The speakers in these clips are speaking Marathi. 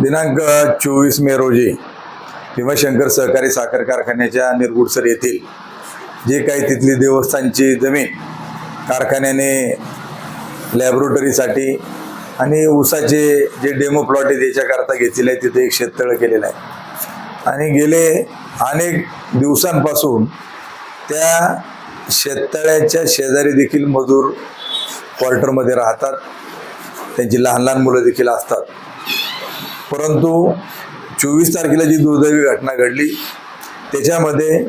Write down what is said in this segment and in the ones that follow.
दिनांक चोवीस मे रोजी भीमाशंकर सहकारी साखर कारखान्याच्या निरगुडसर येथील जे काही तिथली देवस्थानची जमीन कारखान्याने लॅबोरेटरीसाठी आणि ऊसाचे जे डेमो प्लॉट आहे त्याच्याकरता घेतलेले आहे तिथे एक शेततळं केलेलं आहे. आणि गेले अनेक दिवसांपासून त्या शेततळ्याच्या शेजारी देखील मजूर क्वार्टरमध्ये राहतात. त्यांची लहान लहान मुलं देखील असतात. परंतु चोवीस तारखेला जी दुर्दैवी घटना घडली त्याच्यामध्ये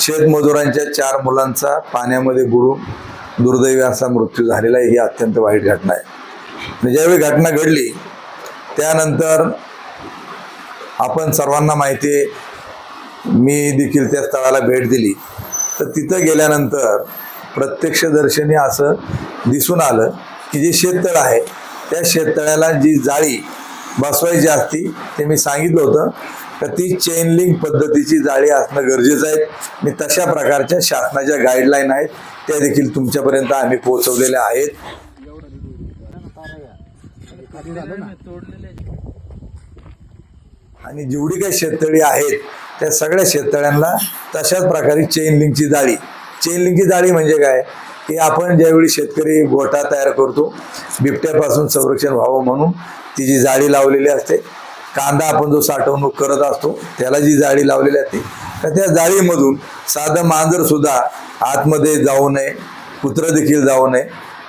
शेतमजुरांच्या चार मुलांचा पाण्यामध्ये बुडून दुर्दैवी असा मृत्यू झालेला आहे. ही अत्यंत वाईट घटना आहे. आणि ज्यावेळी घटना घडली त्यानंतर आपण सर्वांना माहिती आहे मी देखील त्या स्थळाला भेट दिली. तर तिथं गेल्यानंतर प्रत्यक्षदर्शनी असं दिसून आलं की जे शेततळ आहे त्या शेततळ्याला जी जाळी बसवायची असती ते मी सांगितलं होतं. तर ती चेन लिंक पद्धतीची जाळी असणं गरजेचं आहे. आणि तशा प्रकारच्या शासनाच्या गाईडलाईन आहेत. त्या देखील तुमच्यापर्यंत आम्ही पोहोचवलेल्या आहेत. आणि जेवढी काही शेततळी आहेत त्या सगळ्या शेततळ्यांना तशाच प्रकारे चेन लिंकची जाळी. चेन लिंकची जाळी म्हणजे काय? की आपण ज्यावेळी शेतकरी गोठा तयार करतो बिबट्यापासून संरक्षण व्हावं म्हणून ती जी जाळी लावलेली असते कांदा आपण जो साठवणूक करत असतो त्याला जी जाळी लावलेली असते तर त्या जाळीमधून साधं मांजर सुद्धा आतमध्ये जाऊ नये कुत्रं देखील जाऊ नये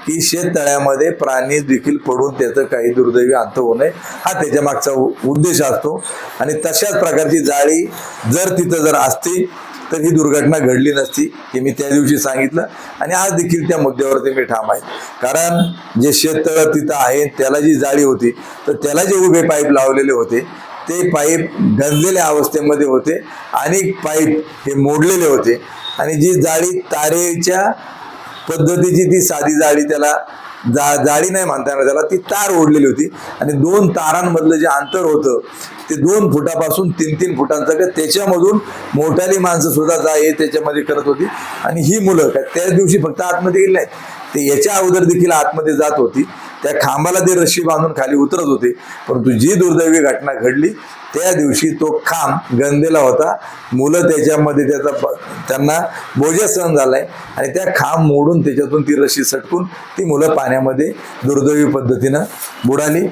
की शेततळ्यामध्ये प्राणी देखील पडून त्याचं काही दुर्दैवी अंत होऊ नये. हा त्याच्या मागचा उ- उद्देश असतो. आणि तशाच प्रकारची जाळी जर तिथं जर असती तर ही दुर्घटना घडली नसती हे मी त्या दिवशी सांगितलं. आणि आज देखील त्या मुद्द्यावरती मी ठाम आहे. कारण जे शेततळ तिथं आहे त्याला जी जाळी होती तर त्याला जे उभे पाईप लावलेले होते ते पाईप गंजलेल्या अवस्थेमध्ये होते आणि पाईप हे मोडलेले होते. आणि जी जाळी तारेच्या पद्धतीची ती साधी जाळी त्याला जा जाळी नाही म्हणता येणार त्याला ती तार ओढलेली होती. आणि दोन तारांमधलं जे अंतर होतं ते दोन फुटापासून तीन तीन फुटांचं काय त्याच्यामधून मोठाली माणसं सुद्धा जा ये त्याच्यामध्ये करत होती. आणि ही मुलं काय त्याच दिवशी फक्त आतमध्ये गेली नाही ते याच्या अगोदर देखील आतमध्ये जात होती. त्या खांबाला ते रशी बांधून खाली उतरत होते. परंतु जी दुर्दैवी घटना घडली त्या दिवशी तो खांब गंदेला होता. मुलं त्याच्यामध्ये त्याचा त्यांना बोजा सहन झालाय आणि त्या खांब मोडून त्याच्यातून ती रशी सटकून ती मुलं पाण्यामध्ये दुर्दैवी पद्धतीनं बुडाली.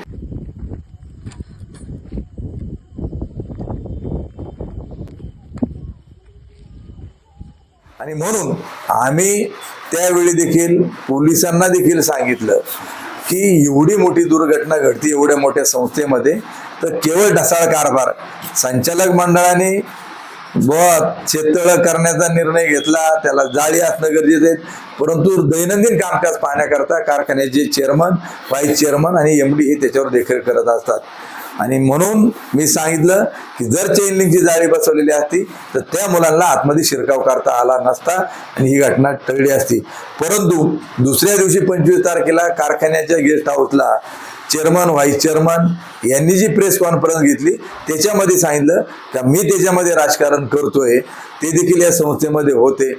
आणि म्हणून आम्ही त्यावेळी देखील पोलिसांना देखील सांगितलं की एवढी मोठी दुर्घटना घडते एवढ्या मोठ्या संस्थेमध्ये तर केवळ ढसाळ कारभार. संचालक मंडळाने बुवा शेततळं करण्याचा निर्णय घेतला त्याला जाळी असणं गरजेचं आहे. परंतु दैनंदिन कामकाज पाहण्याकरता कारखान्याचे चेअरमन व्हाईस चेअरमन आणि एम डी हे त्याच्यावर देखरेख करत असतात. आणि म्हणून मी सांगितलं की जर चेनलिंगची जाळी बसवलेली असती तर त्या मुलांना आतमध्ये शिरकाव करता आला नसता आणि ही घटना टळली असती. परंतु दुसऱ्या दिवशी पंचवीस तारखेला कारखान्याच्या गेस्ट हाऊसला चेअरमन व्हाईस चेअरमन यांनी जी प्रेस कॉन्फरन्स घेतली त्याच्यामध्ये सांगितलं का मी त्याच्यामध्ये राजकारण करतोय. ते देखील या संस्थेमध्ये होते.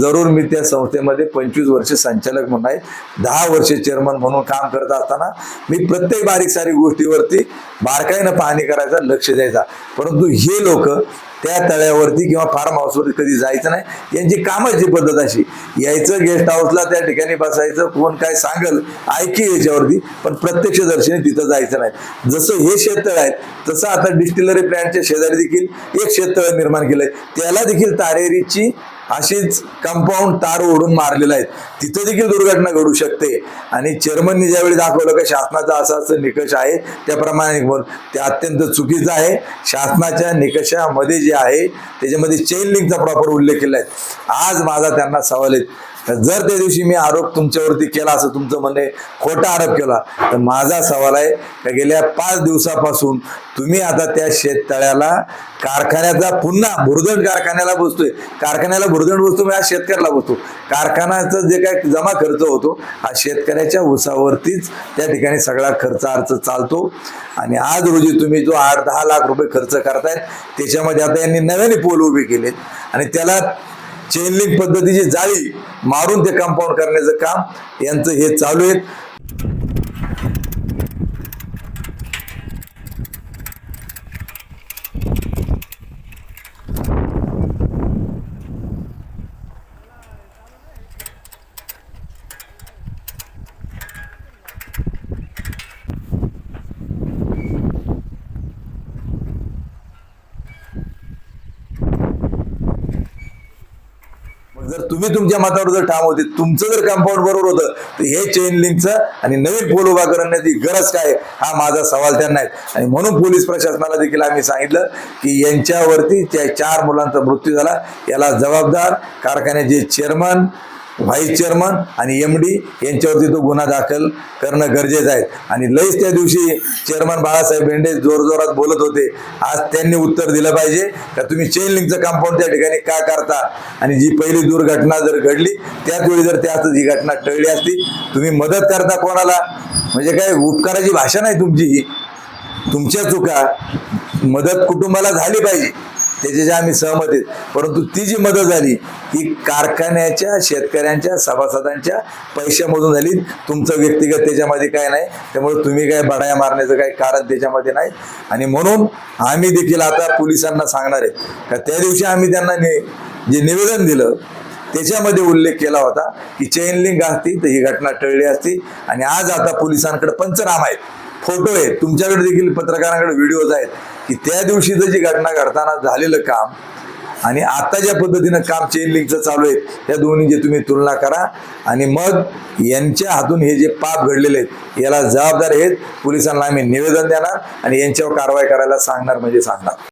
जरूर मी त्या संस्थेमध्ये पंचवीस वर्ष संचालक म्हणून आहे. दहा वर्ष चेअरमन म्हणून काम करत असताना मी प्रत्येक बारीक सारीक गोष्टीवरती बारकाईनं पाहणी करायचा लक्ष द्यायचा. परंतु हे लोक त्या तळ्यावरती किंवा फार्म हाऊसवरती कधी जायचं नाही. यांची कामाची पद्धत अशी यायचं गेस्ट हाऊसला त्या ठिकाणी बसायचं कोण काय सांगल ऐकी याच्यावरती पण प्रत्यक्ष दर्शनी तिथं जायचं नाही. जसं हे शेततळ आहेत तसं आता डिस्टिलरी प्लॅन्टच्या शेजारी देखील एक शेततळ निर्माण केलंय. त्याला देखील तारेरीची अशीच कंपाऊंड तार ओढून मारलेलं आहे तिथं देखील दुर्घटना घडू शकते. आणि चेअरमननी ज्यावेळी दाखवलं का शासनाचा असा असं निकष आहे त्याप्रमाणे बोल ते अत्यंत चुकीचं आहे. शासनाच्या निकषामध्ये जे आहे त्याच्यामध्ये चेन लिंकचा प्रॉपर उल्लेख केला आहे. आज माझा त्यांना सवाल आहे. जर त्या दिवशी मी आरोप तुमच्यावरती केला असं तुमचं म्हणणे खोटा आरोप केला तर माझा सवाल आहे का गेल्या पाच दिवसापासून तुम्ही आता त्या शेततळ्याला कारखान्याचा पुन्हा भुरदंड कारखान्याला बसतोय. कारखान्याला भुरदंड बसतो म्हणजे हा शेतकऱ्याला बसतो. कारखान्याचा जे काय जमा खर्च होतो हा शेतकऱ्याच्या उसावरतीच त्या ठिकाणी सगळा खर्च अर्ज चालतो. आणि आज रोजी तुम्ही जो आठ दहा लाख रुपये खर्च करतायत त्याच्यामध्ये आता यांनी नव्याने पोल उभे केलेत. आणि त्याला चेनलिंग पद्धतीची जाळी मारून ते कंपाऊंड करण्याचं काम यांचं हे चालू आहे. जर तुम्ही तुमच्या मतावर जर ठाम होते तुमचं जर कंपाऊंड बरोबर होतं तर हे चेन लिंकचं आणि नवीन पोल उभा करण्याची गरज काय हा माझा सवाल त्यांना आहे. आणि म्हणून पोलीस प्रशासनाला देखील आम्ही सांगितलं की यांच्यावरती त्या चार मुलांचा मृत्यू झाला. याला जबाबदार कारखान्याचे चेअरमन व्हाईस चेअरमन आणि एम डी यांच्यावरती तो गुन्हा दाखल करणं गरजेचं आहे. आणि लईच त्या दिवशी चेअरमन बाळासाहेब भेंडे जोरजोरात बोलत होते. आज त्यांनी उत्तर दिलं पाहिजे का तुम्ही चेन लिंकचं कंपाऊंड त्या ठिकाणी का करता? आणि जी पहिली दुर्घटना जर घडली त्याच वेळी जर त्याच ही घटना टळली असती तुम्ही मदत करता कोणाला? म्हणजे काय उपकाराची भाषा नाही तुमची ही. तुमच्या चुका मदत कुटुंबाला झाली पाहिजे. त्याच्याशी आम्ही सहमत आहेत. परंतु ती जी मदत झाली ती कारखान्याच्या शेतकऱ्यांच्या सभासदांच्या पैशामधून झाली. तुमचं व्यक्तिगत त्याच्यामध्ये काय नाही. त्यामुळे तुम्ही काय बडाया मारण्याचं काही कारण त्याच्यामध्ये नाही. आणि म्हणून आम्ही देखील आता पोलिसांना सांगणार आहे. का त्या दिवशी आम्ही त्यांना ने जे निवेदन दिलं त्याच्यामध्ये उल्लेख केला होता की चेन लिंक असती तर ही घटना टळली असती. आणि आज आता पोलिसांकडे पंचनामा आहेत. फोटो आहेत. तुमच्याकडे देखील पत्रकारांकडे व्हिडिओज आहेत. की त्या दिवशी जी घटना घडताना झालेलं काम आणि आता ज्या पद्धतीनं काम चेन लिंकचं चालू आहे त्या दोन्हीची तुम्ही तुलना करा. आणि मग यांच्या हातून हे जे पाप घडलेले आहेत याला जबाबदार आहेत पोलिसांना आम्ही निवेदन देणार आणि यांच्यावर कारवाई करायला सांगणार म्हणजे सांगणार.